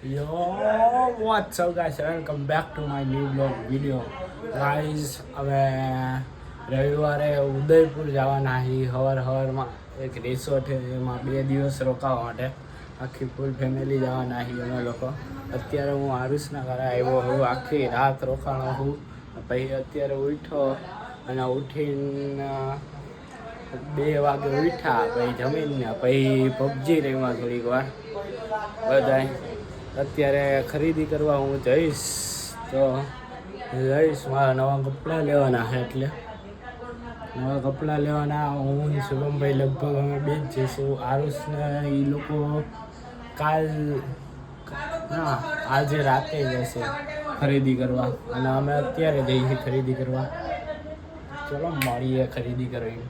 Yo, what's up guys? Welcome back to my new vlog video. Guys, હવે રવિવારે ઉદયપુર જવાના હી હવાર હવારમાં એક રિસોર્ટ એમાં બે દિવસ રોકાવા માટે આખી ફૂલ ફેમિલી જવાના હી અમે લોકો અત્યારે હું આરુષના ઘરે આવ્યો હું આખી રાત રોકાણો હું પછી અત્યારે ઉઠો અને ઉઠીને બે વાગે ઉઠ્યા પછી જમીને પછી પબજી રમ્યા થોડીક વાર બધાય અત્યારે ખરીદી કરવા હું જઈશ, તો જઈશ. મારા નવા કપડાં લેવાના છે એટલે. નવા કપડાં લેવાના. હું શુભમભાઈ લગભગ અમે બે જ જઈશું. આરુષને એ લોકો કાલ, ના, આજે રાતે જશે ખરીદી કરવા. અને અમે અત્યારે જઈએ ખરીદી કરવા. ચલો, મળીએ ખરીદી કરવી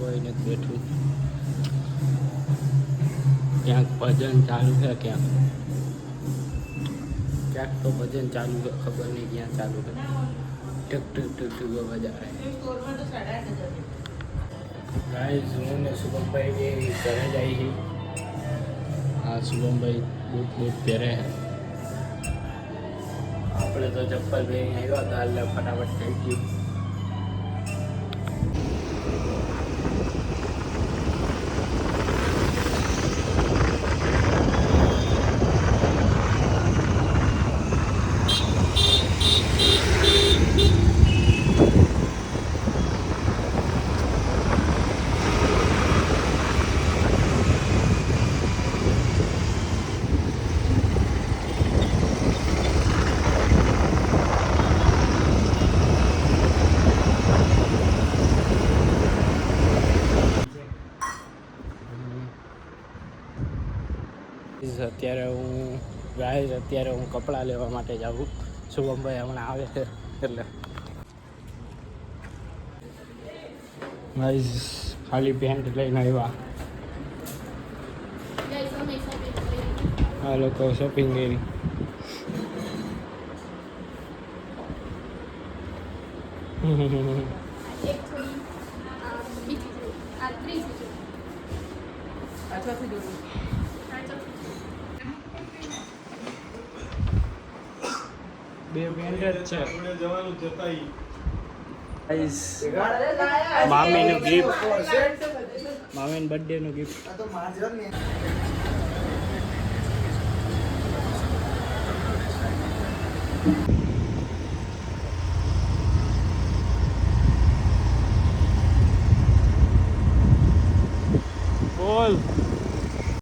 કોઈ નથી બેઠું ક્યાંક ભજન ચાલુ છે ક્યાંક ક્યાંક તો ભજન ચાલુ છે ખબર નહીં ક્યાં ચાલુ છે ટક ટક ટક ટક અવાજ આવે ગાઈઝ હું ને શુભમભાઈ બી ઘરે જાય છે આ શુભમભાઈ બૂટ બૂટ પહેરે આપણે તો ચપ્પલ લઈને આવ્યા હતા, એટલે ફટાફટ થઈ ગયું. અત્યારે હું ગાય અત્યારે હું કપડાં લેવા માટે જાઉં શુભમભાઈ હમણાં આવે છે એટલે. ગાઈઝ ખાલી પેન્ટ લઈને આવ્યા. આ લોકો શોપિંગ કરી. એક થોડી અ, બીજી થોડી આ ત્રીજી થોડી બે પેન્ટ જ છે. ગાઈઝ મામીનું ગિફ્ટ બર્થડે નું ગિફ્ટ બોલ.